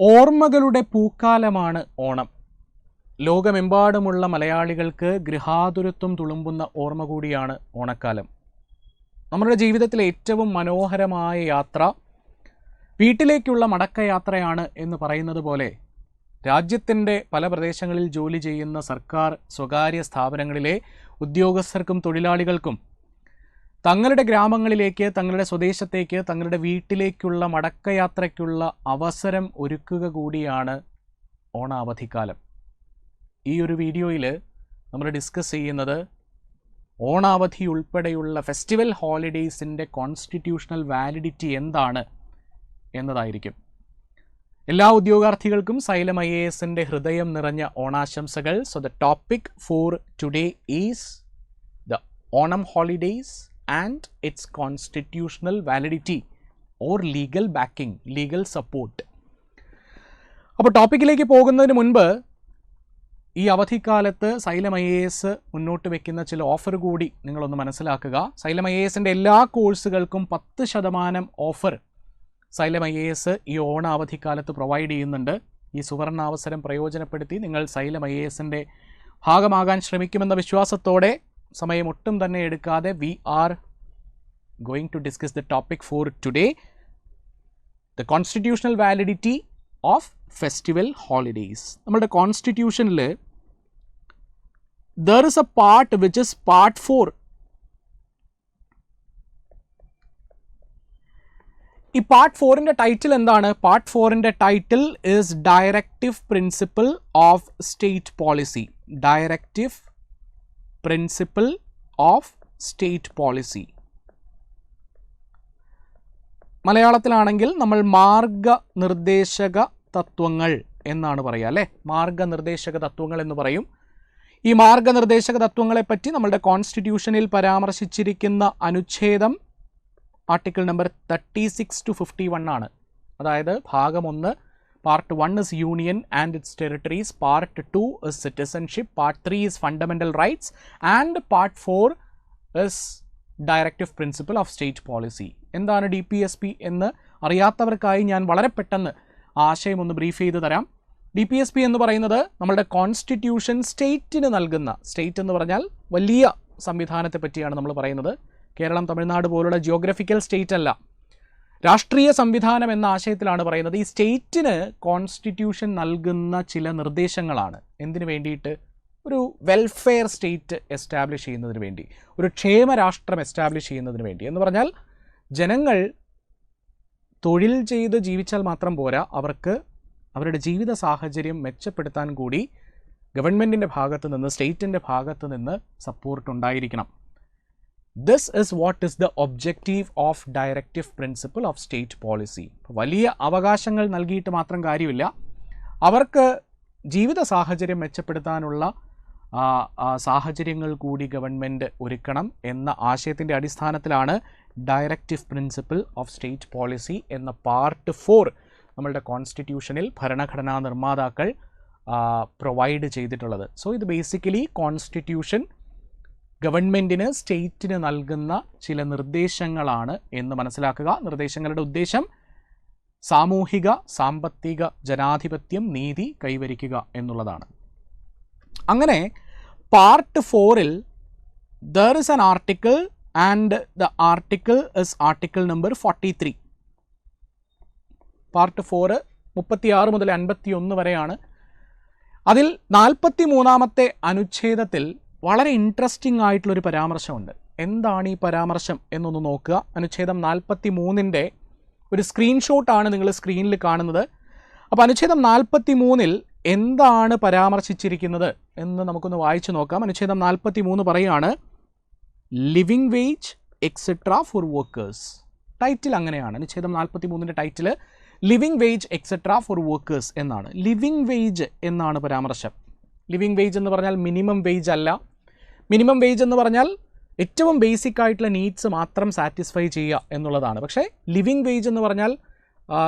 ഓർമ്മകളുടെ പൂക്കാലമാണ് ഓണം. ലോകമെമ്പാടുമുള്ള മലയാളികൾക്ക് ഗൃഹാതുരത്വം തുളുമ്പുന്ന ഓർമ്മ കൂടിയാണ് ഓണക്കാലം. നമ്മുടെ ജീവിതത്തിലെ ഏറ്റവും മനോഹരമായ യാത്ര വീട്ടിലേക്കുള്ള മടക്കയാത്രയാണ് എന്ന് പറയുന്നത് പോലെ രാജ്യത്തിന്റെ പല പ്രദേശങ്ങളിൽ ജോലി ചെയ്യുന്ന സർക്കാർ സ്വകാര്യ സ്ഥാപനങ്ങളിലെ ഉദ്യോഗസ്ഥർക്കും തൊഴിലാളികൾക്കും തങ്ങളുടെ ഗ്രാമങ്ങളിലേക്ക് തങ്ങളുടെ സ്വദേശത്തേക്ക് തങ്ങളുടെ വീട്ടിലേക്കുള്ള മടക്കയാത്രയ്ക്കുള്ള അവസരം ഒരുക്കുക കൂടിയാണ് ഓണാവധിക്കാലം. ഈ ഒരു വീഡിയോയിൽ നമ്മൾ ഡിസ്കസ് ചെയ്യുന്നത് ഓണാവധി ഉൾപ്പെടെയുള്ള ഫെസ്റ്റിവൽ ഹോളിഡേയ്സിന്റെ കോൺസ്റ്റിറ്റ്യൂഷണൽ വാലിഡിറ്റി എന്താണ് എന്നതായിരിക്കും. എല്ലാ ഉദ്യോഗാർത്ഥികൾക്കും സൈലം ഐ എ എസിന്റെ ഹൃദയം നിറഞ്ഞ ഓണാശംസകൾ. So the topic for today is the Onam holidays and its constitutional validity or legal backing, legal support. അപ്പോൾ ടോപ്പിക്കിലേക്ക് പോകുന്നതിന് മുൻപ് ഈ അവധിക്കാലത്ത് സൈലം ഐ എ എസ് മുന്നോട്ട് വെക്കുന്ന ചില ഓഫർ കൂടി നിങ്ങളൊന്ന് മനസ്സിലാക്കുക സൈലം ഐ എ എസിന്റെ എല്ലാ കോഴ്സുകൾക്കും പത്ത് ശതമാനം offer Xylem I A S ഈ ഓണ അവധിക്കാലത്ത് പ്രൊവൈഡ് ചെയ്യുന്നുണ്ട് ഈ സുവർണാവസരം പ്രയോജനപ്പെടുത്തി നിങ്ങൾ സൈലം ഐ എ എസിന്റെ ഭാഗമാകാൻ ശ്രമിക്കുമെന്ന വിശ്വാസത്തോടെ സമയം ഒട്ടും തന്നെ എടുക്കാതെ we are going to discuss the topic for today the constitutional validity of festival holidays നമ്മുടെ കോൺസ്റ്റിറ്റ്യൂഷനിൽ there is a part which is part four ഈ പാർട്ട് ഫോറിന്റെ ടൈറ്റിൽ എന്താണ്? പാർട്ട് ഫോറിന്റെ title is directive principle of state policy directive principle of state policy മലയാളത്തിലാണെങ്കിൽ നമ്മൾ മാർഗനിർദ്ദേശക തത്വങ്ങൾ എന്നാണ് പറയുക അല്ലേ? മാർഗനിർദ്ദേശക തത്വങ്ങൾ എന്ന് പറയും. ഈ മാർഗനിർദ്ദേശക തത്വങ്ങളെപ്പറ്റി നമ്മളുടെ കോൺസ്റ്റിറ്റ്യൂഷനിൽ പരാമർശിച്ചിരിക്കുന്ന അനുച്ഛേദം article number thirty six to fifty one ആണ്. അതായത് ഭാഗം ഒന്ന് part one is union and its territories part two is citizenship part three is fundamental rights and part four is directive principle of state policy എന്താണ് D P S P എന്ന് അറിയാത്തവർക്കായി ഞാൻ വളരെ പെട്ടെന്ന് ആശയം ഒന്ന് ബ്രീഫ് ചെയ്ത് തരാം. ഡി പി എസ് പി എന്ന് പറയുന്നത് നമ്മുടെ കോൺസ്റ്റിറ്റ്യൂഷൻ സ്റ്റേറ്റിന് നൽകുന്ന സ്റ്റേറ്റ് എന്ന് പറഞ്ഞാൽ വലിയ സംവിധാനത്തെ പറ്റിയാണ് നമ്മൾ പറയുന്നത്. കേരളം തമിഴ്നാട് പോലുള്ള ജിയോഗ്രഫിക്കൽ സ്റ്റേറ്റ് അല്ല. രാഷ്ട്രീയ സംവിധാനം എന്ന ആശയത്തിലാണ് പറയുന്നത്. ഈ സ്റ്റേറ്റിന് കോൺസ്റ്റിറ്റ്യൂഷൻ നൽകുന്ന ചില നിർദ്ദേശങ്ങളാണ്. എന്തിനു വേണ്ടിയിട്ട്? ഒരു വെൽഫെയർ സ്റ്റേറ്റ് എസ്റ്റാബ്ലിഷ് ചെയ്യുന്നതിന് വേണ്ടി. ഒരു ക്ഷേമ രാഷ്ട്രം എസ്റ്റാബ്ലിഷ് ചെയ്യുന്നതിന് വേണ്ടി. എന്ന് പറഞ്ഞാൽ ജനങ്ങൾ തൊഴിൽ ചെയ്ത് ജീവിച്ചാൽ മാത്രം പോരാ. അവർക്ക് അവരുടെ ജീവിത സാഹചര്യം മെച്ചപ്പെടുത്താൻ കൂടി ഗവൺമെന്റിന്റെ ഭാഗത്ത് നിന്ന് സ്റ്റേറ്റിന്റെ ഭാഗത്ത് നിന്ന് സപ്പോർട്ട് ഉണ്ടായിരിക്കണം. This is what is the objective of directive principle of state policy വലിയ അവകാശങ്ങൾ നൽകിയിട്ട് മാത്രം കാര്യമില്ല. അവർക്ക് ജീവിത സാഹചര്യം മെച്ചപ്പെടുത്താനുള്ള സാഹചര്യങ്ങൾ കൂടി ഗവൺമെന്റ് ഒരുക്കണം എന്ന ആശയത്തിന്റെ അടിസ്ഥാനത്തിലാണ് directive principle of state policy എന്ന പാർട്ട് ഫോർ നമ്മളുടെ കോൺസ്റ്റിറ്റ്യൂഷനിൽ ഭരണഘടനാ നിർമ്മാതാക്കൾ പ്രൊവൈഡ് ചെയ്തിട്ടുള്ളത്. സോ ഇത് ബേസിക്കലി കോൺസ്റ്റിറ്റ്യൂഷൻ ഗവൺമെന്റിന് സ്റ്റേറ്റിന് നൽകുന്ന ചില നിർദ്ദേശങ്ങളാണ് എന്ന് മനസ്സിലാക്കുക. നിർദ്ദേശങ്ങളുടെ ഉദ്ദേശം സാമൂഹിക സാമ്പത്തിക ജനാധിപത്യം നീതി കൈവരിക്കുക എന്നുള്ളതാണ്. അങ്ങനെ പാർട്ട് ഫോറിൽ there is an article and the article is article number forty three part four മുപ്പത്തിയാറ് മുതൽ അൻപത്തി ഒന്ന് വരെയാണ്. അതിൽ നാൽപ്പത്തി മൂന്നാമത്തെ അനുച്ഛേദത്തിൽ വളരെ ഇൻട്രസ്റ്റിംഗ് ആയിട്ടുള്ളൊരു പരാമർശമുണ്ട്. എന്താണ് ഈ പരാമർശം എന്നൊന്ന് നോക്കുക. അനുച്ഛേദം നാൽപ്പത്തി മൂന്നിന്റെ ഒരു സ്ക്രീൻഷോട്ടാണ് നിങ്ങൾ സ്ക്രീനിൽ കാണുന്നത്. അപ്പോൾ അനുച്ഛേദം നാൽപ്പത്തി മൂന്നിൽ എന്താണ് പരാമർശിച്ചിരിക്കുന്നത് എന്ന് നമുക്കൊന്ന് വായിച്ചു നോക്കാം. അനുച്ഛേദം നാൽപ്പത്തി മൂന്ന് പറയുകയാണ് living wage etcetera for workers title അങ്ങനെയാണ്. അനുച്ഛേദം നാൽപ്പത്തി മൂന്നിന്റെ title living wage etcetera for workers എന്നാണ്. ലിവിങ് വേജ് എന്നാണ് പരാമർശം. ലിവിങ് വേജ് എന്ന് പറഞ്ഞാൽ മിനിമം വേജ് അല്ല. മിനിമം വേജ് എന്ന് പറഞ്ഞാൽ ഏറ്റവും ബേസിക് ആയിട്ടുള്ള നീഡ്സ് മാത്രം സാറ്റിസ്ഫൈ ചെയ്യുക എന്നുള്ളതാണ്. പക്ഷേ ലിവിങ് വേജ് എന്ന് പറഞ്ഞാൽ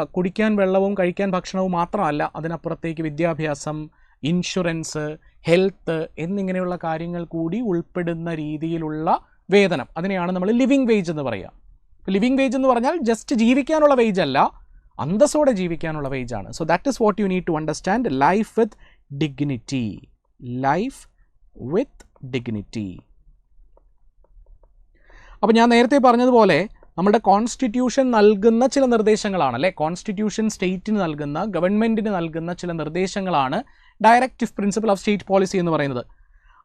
കുടിക്കാൻ വെള്ളവും കഴിക്കാൻ ഭക്ഷണവും മാത്രമല്ല അതിനപ്പുറത്തേക്ക് വിദ്യാഭ്യാസം ഇൻഷുറൻസ് ഹെൽത്ത് എന്നിങ്ങനെയുള്ള കാര്യങ്ങൾ കൂടി ഉൾപ്പെടുന്ന രീതിയിലുള്ള വേതനം. അതിനെയാണ് നമ്മൾ ലിവിങ് വേജ് എന്ന് പറയുക. ലിവിങ് വേജ് എന്ന് പറഞ്ഞാൽ ജസ്റ്റ് ജീവിക്കാനുള്ള വേജ് അല്ല അന്തസ്സോടെ ജീവിക്കാനുള്ള വേജാണ് so that is what you need to understand life with dignity life with dignity അപ്പോൾ ഞാൻ നേരത്തെ പറഞ്ഞതുപോലെ നമ്മുടെ കോൺസ്റ്റിറ്റ്യൂഷൻ നൽകുന്ന ചില നിർദ്ദേശങ്ങളാണ് അല്ലേ? കോൺസ്റ്റിറ്റ്യൂഷൻ സ്റ്റേറ്റിന് നൽകുന്ന ഗവൺമെന്റിന് നൽകുന്ന ചില നിർദ്ദേശങ്ങളാണ് directive principle of state policy എന്ന് പറയുന്നത്.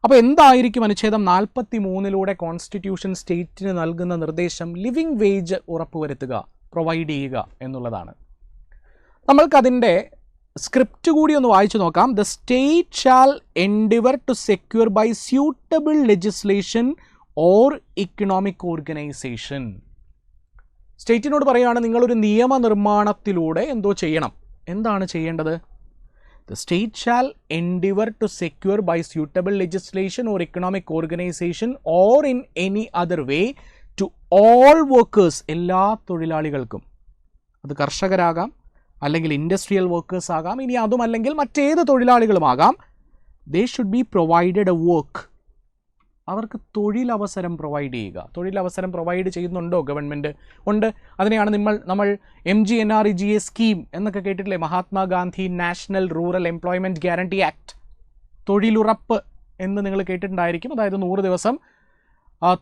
അപ്പോൾ എന്തായിരിക്കും അനുച്ഛേദം നാൽപ്പത്തി മൂന്നിലൂടെ കോൺസ്റ്റിറ്റ്യൂഷൻ സ്റ്റേറ്റിന് നൽകുന്ന നിർദ്ദേശം? ലിവിങ് വേജ് ഉറപ്പുവരുത്തുക പ്രൊവൈഡ് ചെയ്യുക എന്നുള്ളതാണ്. നമ്മൾക്കതിന്റെ സ്ക്രിപ്റ്റ് കൂടി ഒന്ന് വായിച്ചു നോക്കാം. The state shall endeavour to secure by suitable legislation or economic organisation സ്റ്റേറ്റിനോട് പറയുകയാണ് നിങ്ങളൊരു നിയമനിർമ്മാണത്തിലൂടെ എന്തോ ചെയ്യണം. എന്താണ് ചെയ്യേണ്ടത്? The state shall endeavour to secure by suitable legislation or economic organisation or in any other way to all workers എല്ലാ തൊഴിലാളികൾക്കും. അത് കർഷകരാകാം അല്ലെങ്കിൽ ഇൻഡസ്ട്രിയൽ വർക്കേഴ്സ് ആകാം ഇനി അതും അല്ലെങ്കിൽ മറ്റേത് തൊഴിലാളികളുമാകാം. They should be provided a work അവർക്ക് തൊഴിലവസരം പ്രൊവൈഡ് ചെയ്യുക. തൊഴിലവസരം പ്രൊവൈഡ് ചെയ്യുന്നുണ്ടോ ഗവൺമെന്റ് ഉണ്ട്. അതിനെയാണ് നമ്മൾ നമ്മൾ M G N R E G A scheme എന്നൊക്കെ കേട്ടിട്ടില്ലേ? Mahatma Gandhi national rural employment guarantee act തൊഴിലുറപ്പ് എന്ന് നിങ്ങൾ കേട്ടിട്ടുണ്ടായിരിക്കും. അതായത് നൂറ് ദിവസം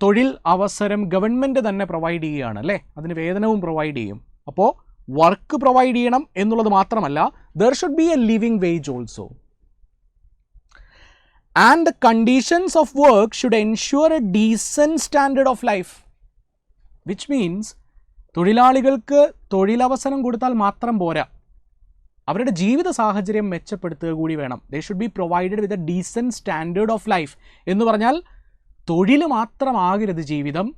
തൊഴിൽ അവസരം ഗവൺമെന്റ് തന്നെ പ്രൊവൈഡ് ചെയ്യുകയാണ് അല്ലേ? അതിന് വേതനവും പ്രൊവൈഡ് ചെയ്യും. അപ്പോൾ വർക്ക് പ്രൊവൈഡ് ചെയ്യണം എന്നുള്ളത് മാത്രമല്ല there should be a living wage also and the conditions of work should ensure a decent standard of life which means തൊഴിലാളികൾക്ക് തൊഴിലവസരം കൊടുത്താൽ മാത്രം പോരാ. അവരുടെ ജീവിത സാഹചര്യം മെച്ചപ്പെടുത്തുക കൂടി വേണം. They should be provided with a decent standard of life എന്ന് പറഞ്ഞാൽ തൊഴിൽ മാത്രമാകരുത് ജീവിതം.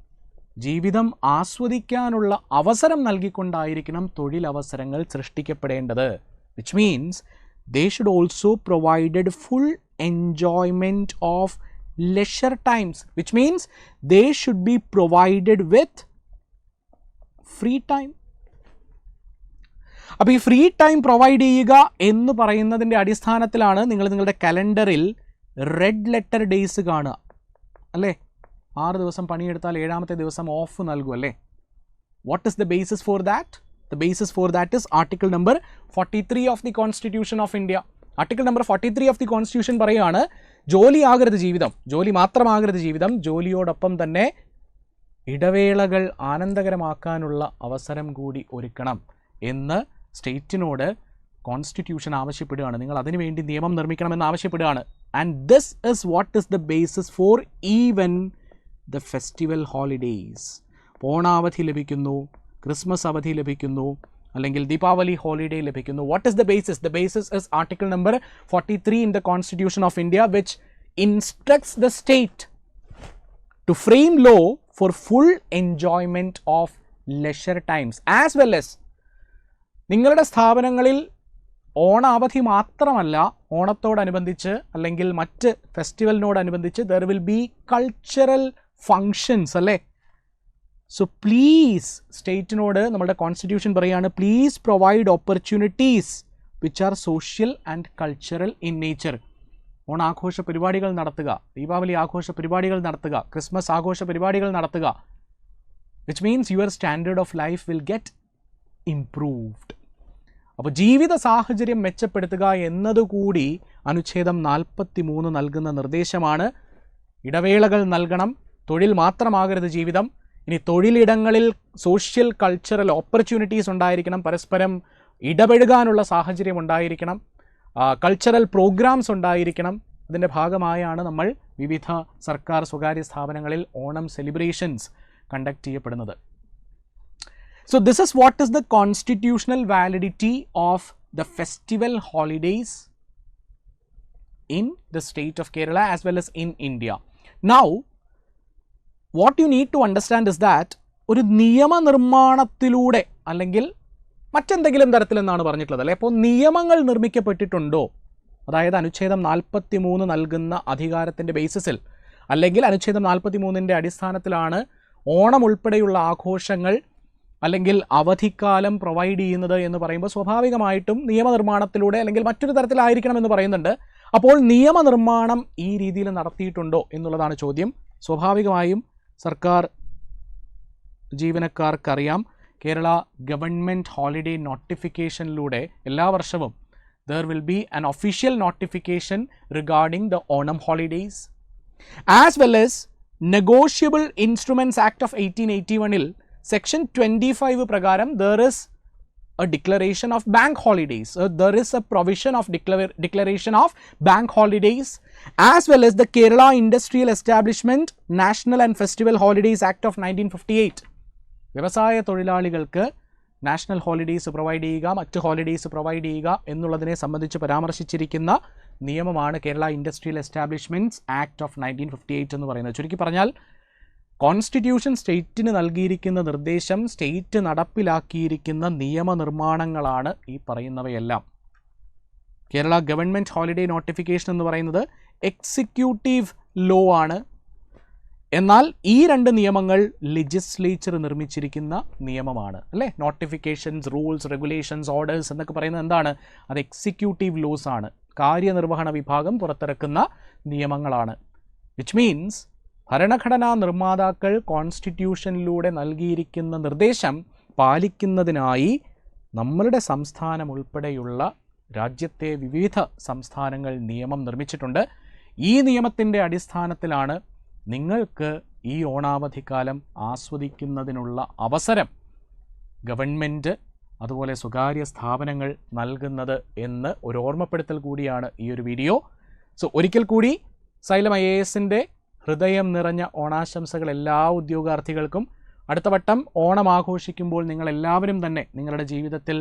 ജീവിതം ആസ്വദിക്കാനുള്ള അവസരം നൽകിക്കൊണ്ടായിരിക്കണം തൊഴിലവസരങ്ങൾ സൃഷ്ടിക്കപ്പെടേണ്ടത്. Which means they should also provided full enjoyment of leisure times which means they should be provided with free time അപ്പോൾ ഈ ഫ്രീ ടൈം പ്രൊവൈഡ് ചെയ്യുക എന്ന് പറയുന്നതിന്റെ അടിസ്ഥാനത്തിലാണ് നിങ്ങൾ നിങ്ങളുടെ കലണ്ടറിൽ റെഡ് ലെറ്റർ ഡേയ്സ് കാണുക. അല്ലേ? ആറ് ദിവസം പണിയെടുത്താൽ ഏഴാമത്തെ ദിവസം ഓഫ് നൽകും അല്ലേ? What is the basis for that the basis for that is article number forty three of the constitution of India article number forty three of the constitution പറയുകയാണ് ജോലി ആകരുത് ജീവിതം. ജോലി മാത്രമാകരുത് ജീവിതം. ജോലിയോടൊപ്പം തന്നെ ഇടവേളകൾ ആനന്ദകരമാക്കാനുള്ള അവസരം കൂടി ഒരുക്കണം എന്ന് സ്റ്റേറ്റിനോട് കോൺസ്റ്റിറ്റ്യൂഷൻ ആവശ്യപ്പെടുകയാണ്. നിങ്ങൾ അതിനുവേണ്ടി നിയമം നിർമ്മിക്കണമെന്ന് ആവശ്യപ്പെടുകയാണ്. And this is what is the basis for even the festival holidays. ഓണാവധി ലഭിക്കുന്നു ക്രിസ്മസ് അവധി ലഭിക്കുന്നു അല്ലെങ്കിൽ ദീപാവലി ഹോളിഡേ ലഭിക്കുന്നു. What is the basis the basis is article number forty three in the constitution of India which instructs the state to frame law for full enjoyment of leisure times as well as നിങ്ങളുടെ സ്ഥാപനങ്ങളിൽ ഓണ അവധി മാത്രമല്ല ഓണത്തോടനുബന്ധിച്ച് അല്ലെങ്കിൽ മറ്റ് ഫെസ്റ്റിവലിനോടനുബന്ധിച്ച് there will be cultural functions അല്ലേ? So please സ്റ്റേറ്റിനോട് നമ്മുടെ കോൺസ്റ്റിറ്റ്യൂഷൻ പറയുകയാണ് please provide opportunities which are social and cultural in nature ഓണാഘോഷ പരിപാടികൾ നടത്തുക ദീപാവലി ആഘോഷ പരിപാടികൾ നടത്തുക ക്രിസ്മസ് ആഘോഷ പരിപാടികൾ നടത്തുക which means your standard of life will get improved അപ്പോൾ ജീവിത സാഹചര്യം മെച്ചപ്പെടുത്തുക എന്നതുകൂടി അനുച്ഛേദം നാൽപ്പത്തി മൂന്ന് നൽകുന്ന നിർദ്ദേശമാണ്. ഇടവേളകൾ നൽകണം തൊഴിൽ മാത്രമാകരുത് ജീവിതം. ഇനി തൊഴിലിടങ്ങളിൽ സോഷ്യൽ കൾച്ചറൽ ഓപ്പർച്യൂണിറ്റീസ് ഉണ്ടായിരിക്കണം. പരസ്പരം ഇടപഴകാനുള്ള സാഹചര്യം ഉണ്ടായിരിക്കണം. കൾച്ചറൽ പ്രോഗ്രാംസ് ഉണ്ടായിരിക്കണം. അതിന്റെ ഭാഗമായാണ് നമ്മൾ വിവിധ സർക്കാർ സ്വകാര്യ സ്ഥാപനങ്ങളിൽ ഓണം സെലിബ്രേഷൻസ് കണ്ടക്ട് ചെയ്യപ്പെടുന്നത്. So this is what is the constitutional validity of the festival holidays in the state of Kerala as well as in India Now, what you need to understand is that ഒരു നിയമനിർമ്മാണത്തിലൂടെ അല്ലെങ്കിൽ മറ്റെന്തെങ്കിലും തരത്തിലെന്നാണ് പറഞ്ഞിട്ടുള്ളത്. അല്ലേ? അപ്പോൾ നിയമങ്ങൾ നിർമ്മിക്കപ്പെട്ടിട്ടുണ്ടോ? അതായത് അനുച്ഛേദം നാൽപ്പത്തി മൂന്ന് നൽകുന്ന അധികാരത്തിന്റെ ബേസിസിൽ അല്ലെങ്കിൽ അനുച്ഛേദം നാൽപ്പത്തി മൂന്നിന്റെ അടിസ്ഥാനത്തിലാണ് ഓണം ഉൾപ്പെടെയുള്ള ആഘോഷങ്ങൾ അല്ലെങ്കിൽ അവധിക്കാലം പ്രൊവൈഡ് ചെയ്യുന്നത് എന്ന് പറയുമ്പോൾ സ്വാഭാവികമായിട്ടും നിയമനിർമ്മാണത്തിലൂടെ അല്ലെങ്കിൽ മറ്റൊരു തരത്തിലായിരിക്കണം എന്ന് പറയുന്നുണ്ട്. അപ്പോൾ നിയമനിർമ്മാണം ഈ രീതിയിൽ നടത്തിയിട്ടുണ്ടോ എന്നുള്ളതാണ് ചോദ്യം. സ്വാഭാവികമായും സർക്കാർ ജീവനക്കാർക്കറിയാം കേരള ഗവൺമെന്റ് ഹോളിഡേ നോട്ടിഫിക്കേഷനിലൂടെ എല്ലാ വർഷവും there will be an official notification regarding the Onam holidays as well as negotiable instruments act of eighteen eighty വണ്ണിൽ സെക്ഷൻ ട്വന്റി ഫൈവ് പ്രകാരം there is a declaration of bank holidays. So there is a provision of declar- declaration of bank holidays as well as the Kerala Industrial Establishment National and Festival Holidays Act of 1958. വ്യവസായ തൊഴിലാളികൾക്ക് national holidays provide ചെയ്യുക മറ്റ് holidays provide ചെയ്യുക എന്നുള്ളതിനെ സംബന്ധിച്ച് പരാമർശിച്ചിരിക്കുന്ന നിയമമാണ് Kerala industrial establishments act of nineteen fifty eight എന്ന് പറയുന്നത് ചുരുക്കി പറഞ്ഞാൽ കോൺസ്റ്റിറ്റ്യൂഷൻ സ്റ്റേറ്റിന് നൽകിയിരിക്കുന്ന നിർദ്ദേശം സ്റ്റേറ്റ് നടപ്പിലാക്കിയിരിക്കുന്ന നിയമനിർമ്മാണങ്ങളാണ് ഈ പറയുന്നവയെല്ലാം. കേരള ഗവൺമെന്റ് ഹോളിഡേ നോട്ടിഫിക്കേഷൻ എന്ന് പറയുന്നത് എക്സിക്യൂട്ടീവ് ലോ ആണ്. എന്നാൽ ഈ രണ്ട് നിയമങ്ങൾ ലെജിസ്ലേച്ചർ നിർമ്മിച്ചിരിക്കുന്ന നിയമമാണ്. അല്ലേ? നോട്ടിഫിക്കേഷൻസ് റൂൾസ് റെഗുലേഷൻസ് ഓർഡേഴ്സ് എന്നൊക്കെ പറയുന്നത് എന്താണ്? അത് എക്സിക്യൂട്ടീവ് ലോസ് ആണ്. കാര്യനിർവഹണ വിഭാഗം പുറത്തിറക്കുന്ന നിയമങ്ങളാണ്. വിച്ച് മീൻസ് ഭരണഘടനാ നിർമ്മാതാക്കൾ കോൺസ്റ്റിറ്റ്യൂഷനിലൂടെ നൽകിയിരിക്കുന്ന നിർദ്ദേശം പാലിക്കുന്നതിനായി നമ്മളുടെ സംസ്ഥാനം ഉൾപ്പെടെയുള്ള രാജ്യത്തെ വിവിധ സംസ്ഥാനങ്ങൾ നിയമം നിർമ്മിച്ചിട്ടുണ്ട്. ഈ നിയമത്തിന്റെ അടിസ്ഥാനത്തിലാണ് നിങ്ങൾക്ക് ഈ ഓണാവധിക്കാലം ആസ്വദിക്കുന്നതിനുള്ള അവസരം ഗവൺമെന്റ് അതുപോലെ സ്വകാര്യ സ്ഥാപനങ്ങൾ നൽകുന്നത് എന്ന് ഒരു ഓർമ്മപ്പെടുത്തൽ കൂടിയാണ് ഈ ഒരു വീഡിയോ. സോ ഒരിക്കൽ കൂടി സൈലം ഐ എ എസിന്റെ ഹൃദയം നിറഞ്ഞ ഓണാശംസകൾ എല്ലാ ഉദ്യോഗാർത്ഥികൾക്കും. അടുത്ത വട്ടം ഓണം ആഘോഷിക്കുമ്പോൾ നിങ്ങൾ എല്ലാവരും തന്നെ നിങ്ങളുടെ ജീവിതത്തിൽ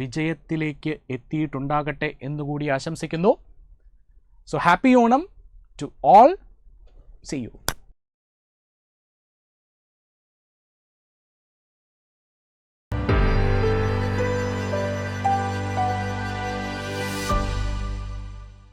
വിജയത്തിലേക്ക് എത്തിയിട്ടുണ്ടാകട്ടെ എന്നുകൂടി ആശംസിക്കുന്നു. So happy Onam to all see you